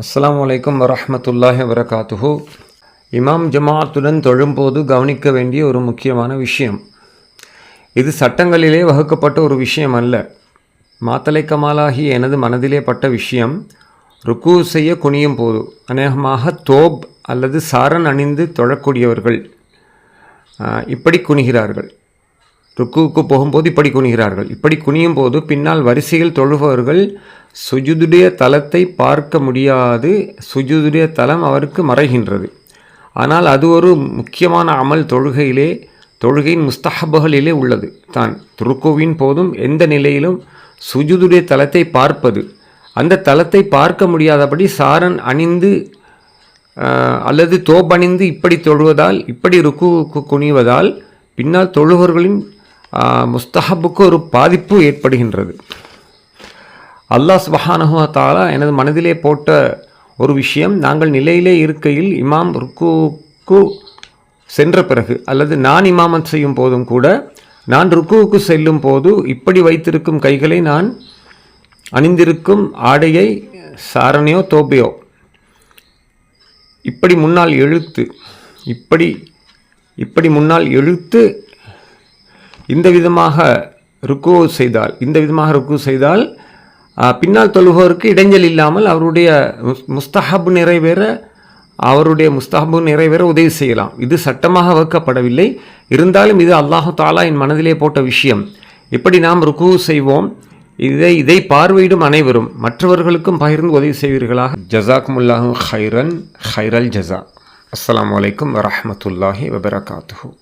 அஸ்லாம் வலைக்கம் வரமத்துல்லாஹி வரகாத்துஹு இமாம் ஜமாத்துடன் தொழும்போது கவனிக்க வேண்டிய ஒரு முக்கியமான விஷயம். இது சட்டங்களிலே வகுக்கப்பட்ட ஒரு விஷயம் அல்ல. மாத்தலை கமாலாகி எனது மனதிலே பட்ட விஷயம் ருக்கு செய்ய குனியும் போது அநேகமாக தோப் அல்லது சாரன் அணிந்து தொழக்கூடியவர்கள் இப்படி குனிகிறார்கள். ருக்குவுக்கு போகும்போது இப்படி குனிகிறார்கள். இப்படி குனியும் போது பின்னால் வரிசையில் தொழுபவர்கள் சுஜுதுடைய தலத்தை பார்க்க முடியாது. சுஜுதுடைய தலம் அவருக்கு மறைகின்றது. ஆனால் அது ஒரு முக்கியமான அமல் தொழுகையிலே தொழுகையின் முஸ்தஹபுகளிலே உள்ளது. தான் துருக்குவின் போதும் எந்த நிலையிலும் சுஜுதுடைய தலத்தை பார்ப்பது. அந்த தலத்தை பார்க்க முடியாதபடி சாரன் அணிந்து அல்லது தோப்பணிந்து இப்படி தொழுவதால் இப்படி ருக்குவுக்கு குனிவதால் பின்னால் தொழுபவர்களின் முஸ்தஹபுக்கு ஒரு பாதிப்பு ஏற்படுகின்றது. அல்லாஹ் சுபஹானஹு எனது மனதிலே போட்ட ஒரு விஷயம் நாங்கள் நிலையிலே இருக்கையில் இமாம் ருக்குவுக்கு சென்ற பிறகு அல்லது நான் இமாமத் செய்யும் போதும் கூட நான் ருக்குவுக்கு செல்லும் போது இப்படி வைத்திருக்கும் கைகளை நான் அணிந்திருக்கும் ஆடையை சாரணையோ தோப்பையோ இப்படி முன்னால் எழுத்து இப்படி இப்படி முன்னால் எழுத்து இந்த விதமாக ருக்கு செய்தால் இந்த விதமாக ருக்கு செய்தால் பின்னால் தொழுபவருக்கு இடைஞ்சல் இல்லாமல் அவருடைய முஸ்- முஸ்தஹப் நிறைவேற அவருடைய முஸ்தஹபு நிறைவேற உதவி செய்யலாம். இது சட்டமாக வகுக்கப்படவில்லை. இருந்தாலும் இது அல்லாஹு தாலா என் மனதிலே போட்ட விஷயம். இப்படி நாம் ருக்கு செய்வோம். இதை இதை பார்வையிடும் அனைவரும். மற்றவர்களுக்கும் பகிர்ந்து உதவி செய்வீர்களாக. ஜசாக்குமுல்லாஹு ஹைரன் ஹைரல் ஜஸா. அஸ்லாம் வலைக்கம் வரமத்துல்லாஹி வபரகாத்து